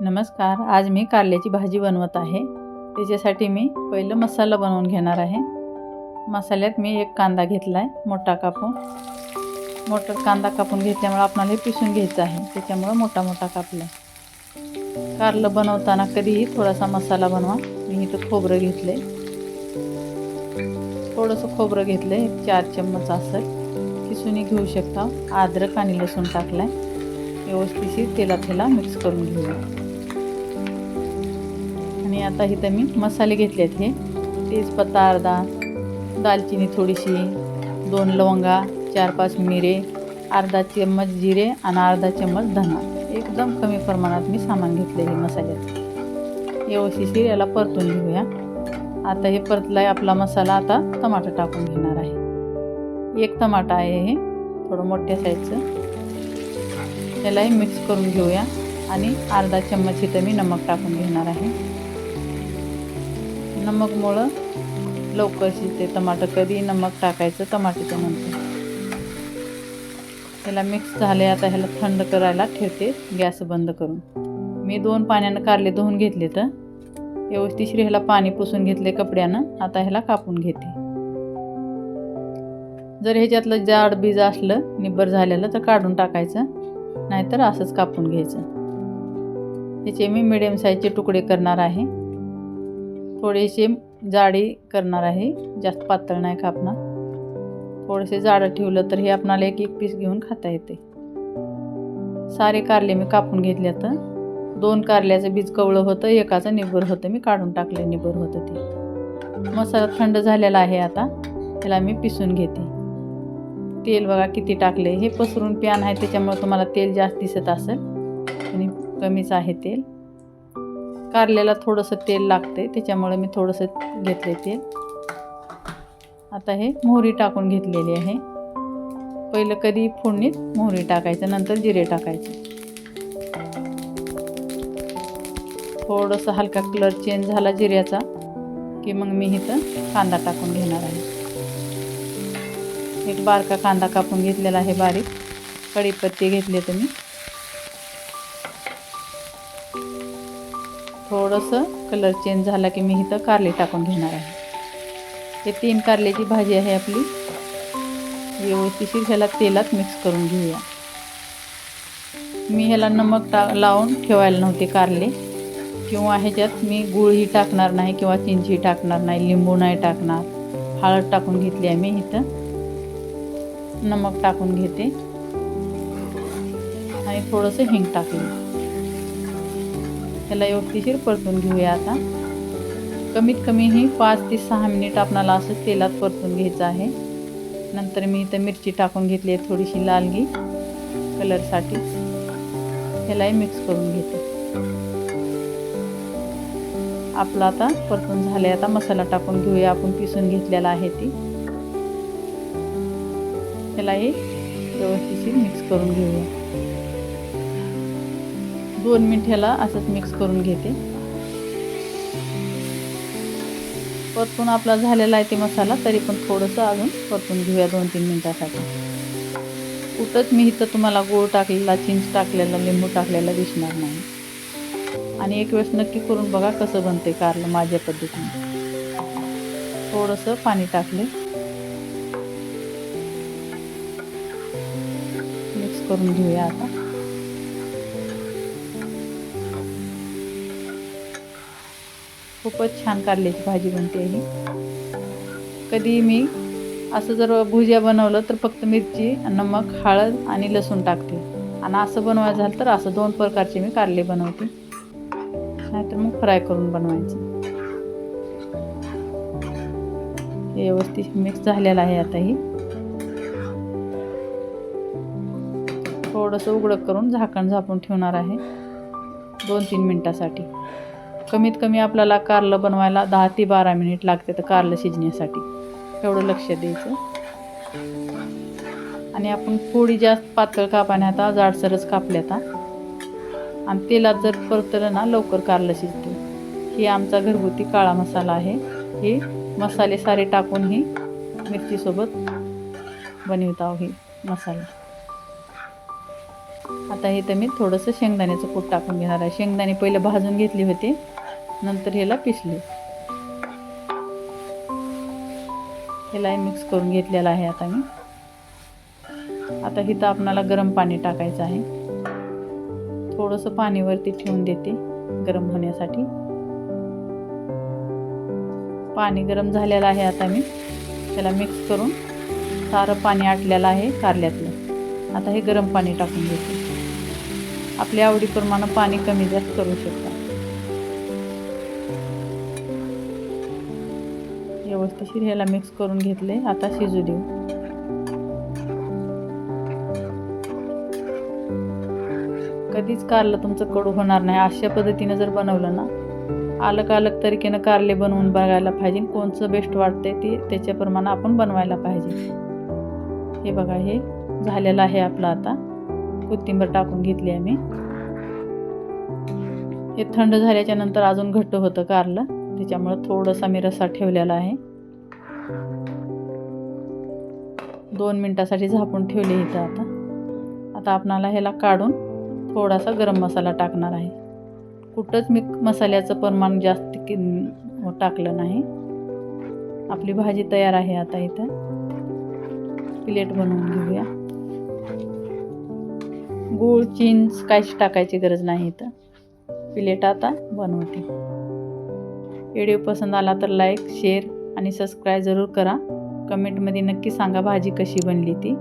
नमस्कार आज मी कारल्याची भाजी बनवत आहे. त्याच्यासाठी मी पहिलं मसाला बनवून घेणार आहे. मसाल्यात मी एक कांदा घेतला आहे मोठा कापून. मोठा कांदा कापून घेतल्यामुळं आपणाला हे पिसून घ्यायचं आहे. त्याच्यामुळं मोठा मोठा कापला आहे कारलं बनवताना कधीही थोडासा मसाला बनवा. मी इथं खोबरं घेतलं आहे थोडंसं खोबरं घेतलं आहे एक चार चम्मच असं. किसून घेऊ शकता. अद्रक आणि लसूण टाकला आहे व्यवस्थित तेलात त्याला मिक्स करून घेऊया. आणि आता इथं मी मसाले घेतले आहेत हे. तेजपत्ता अर्धा दालचिनी थोडीशी दोन लवंगा चार पाच मिरे अर्धा चम्मच जिरे आणि अर्धा चम्मच धना एकदम कमी प्रमाणात मी सामान घेतले हे मसाल्याचं व्यवस्थित याला परतून घेऊया. आता हे परतलाय आपला मसाला. आता टमाटर टाकून घेणार आहे. एक टमाटा आहे हे थोडं मोठ्या साईजचं त्यालाही मिक्स करून घेऊया. आणि अर्धा चम्मच इथं मी नमक टाकून घेणार आहे. नमकमुळं लवकर शिजते टमाटर कधी नमक टाकायचं टमाट्याच्या नंतर. त्याला मिक्स झाले आता ह्याला थंड करायला ठेवते गॅस बंद करून. मी दोन पाण्यानं कारले धुवून घेतले तर व्यवस्थित ह्याला पाणी पुसून घेतले कपड्यानं आता ह्याला कापून घेते. जर ह्याच्यातलं जाड बीज असलं निब्बर झालेलं तर काढून टाकायचं नाहीतर असंच कापून घ्यायचं. त्याचे मी मिडियम साईजचे तुकडे करणार आहे. थोडेसे जाडी करणार आहे. जास्त पातळ नाही कापणार. थोडेसे जाडं ठेवलं तर हे आपणाला एक एक पीस घेऊन खाता येते. सारे कारले मी कापून घेतले तर दोन कारल्याचं बीज कवळं होतं एकाचं निबर होतं. मी काढून टाकलं निबर होतं ते. मसाला थंड झालेला आहे आता. त्याला मी पिसून घेते. तेल बघा किती टाकले हे पसरून प्यान आहे त्याच्यामुळे तुम्हाला तेल जास्त दिसत असेल. आणि कमीच आहे तेल. कारल्याला थोडंसं तेल लागते त्याच्यामुळे मी थोडंसं घेतले तेल. आता हे मोहरी टाकून घेतलेली आहे. पहिलं कधी फोडणीत मोहरी टाकायचं नंतर जिरे टाकायचे. थोडंसं हलका कलर चेंज झाला जिऱ्याचा की मग मी इथं कांदा टाकून घेणार आहे. एक बारका कांदा कापून घेतलेला आहे बारीक. कढीपत्ते घेतले तुम्ही. थोडंसं कलर चेंज झाला की मी इथं कारले टाकून घेणार आहे. हे तीन कारल्याची भाजी आहे आपली. व्यवस्थिशीर ह्याला तेलात मिक्स करून घेऊया. मी ह्याला नमक टा लावून ठेवायला नव्हते कारले. किंवा ह्याच्यात मी गुळही टाकणार नाही किंवा चिंची टाकणार नाही लिंबू नाही टाकणार. हळद टाकून घेतली आहे मी इथं. नमक टाकून घेते. आणि थोडंसं हिंग टाकलं ह्याला व्यवस्थिशीर परतून घेऊया आता. कमीत कमी ही पाच ते सहा मिनिट आपणाला असं तेलात परतून घ्यायचं आहे. नंतर मी इथं मिरची टाकून घेतली आहे थोडीशी लालगी कलरसाठी. ह्यालाही मिक्स करून घेते. आपला आता परतून झाले आता मसाला टाकून घेऊया. आपण पिसून घेतलेला आहे ती. ह्यालाही व्यवस्थिशीर मिक्स करून घेऊया. दोन मिनिट ह्याला असंच मिक्स करून घेते. परतून आपला झालेला आहे ते मसाला तरी पण थोडंसं अजून परतून घेऊया दोन तीन मिनटासाठी. कुठंच मी इथं तुम्हाला गोळ टाकलेला चिंच टाकलेला लिंबू टाकलेला दिसणार नाही. आणि एक वेळेस नक्की करून बघा कसं बनते कारलं माझ्या पद्धतीने. थोडंसं पाणी टाकले. मिक्स करून घेऊया आता. खूपच छान कारल्याची भाजी बनते ही. कधी मी असं जर भुजिया बनवलं तर फक्त मिरची नमक हळद आणि लसूण टाकते. आणि असं बनवायचं झालं तर असं दोन प्रकारचे मी कारले बनवते. नाहीतर मग फ्राय करून बनवायचं. व्यवस्थित मिक्स झालेलं आहे आता ही. थोडंसं उघडं करून झाकण झापून ठेवणार आहे. दोन तीन मिनटासाठी. कमीत कमी आपल्याला कारलं बनवायला दहा ते बारा मिनिट लागते तर कारलं शिजण्यासाठी. एवढं लक्ष द्यायचं. आणि आपण पोळी जास्त पातळ कापाने आता जाडसरच कापल्या आता. आणि तेलात जर परतलं ना लवकर कारलं शिजते. ही आमचा घरगुती काळा मसाला आहे. हे मसाले सारे टाकून ही मिरचीसोबत बनवित आहो ही मसाला. आता इथं मी थोडंसं शेंगदाण्याचं कूट टाकून घेणार आहे. शेंगदाणे पहिले भाजून घेतली होती नंतर ह्याला पिसले. ह्याला मिक्स करून घेतलेलं आहे आता मी. आता इथं आपणाला गरम पाणी टाकायचं आहे. थोडंसं पाणीवरती ठेवून देते गरम होण्यासाठी. पाणी गरम झालेलं आहे आता मी. त्याला मिक्स करून सारं पाणी आटलेलं आहे कारल्यातलं. आता हे गरम पाणी टाकून देते. आपल्या आवडीप्रमाणे पाणी कमी जास्त करू शकता. व्यवस्थिशीर ह्याला मिक्स करून घेतले. आता शिजू देऊ. कधीच कारलं तुमचं कडू होणार नाही. अशा पद्धतीनं जर बनवलं ना अलग अलग तरीकेनं कारले बनवून बघायला पाहिजे. कोणचं बेस्ट वाटतंय ते त्याच्याप्रमाणे आपण बनवायला पाहिजे. हे बघा हे झालेला आहे आपलं आता. कोथिंबीर टाकून घेतली आहे मी हे थंड झाल्याच्यानंतर अजून घट्ट होतं कारलं. त्याच्यामुळं थोडासा मी रसा ठेवलेला आहे. दोन मिनटासाठी झापून ठेवले इथं आता. आता आपणाला ह्याला काढून थोडासा गरम मसाला टाकणार आहे. कुठंच मी मसाल्याचं प्रमाण जास्त कि टाकलं नाही. आपली भाजी तयार आहे आता इथं. प्लेट बनवून घेऊया. गूळ चिंच काहीच टाकायची गरज नाही इथं. प्लेट आता बनवते. व्हिडिओ पसंत आला तर लाईक शेअर आणि सबस्क्राईब जरूर करा. कमेंटमध्ये नक्की सांगा भाजी कशी बनली ती.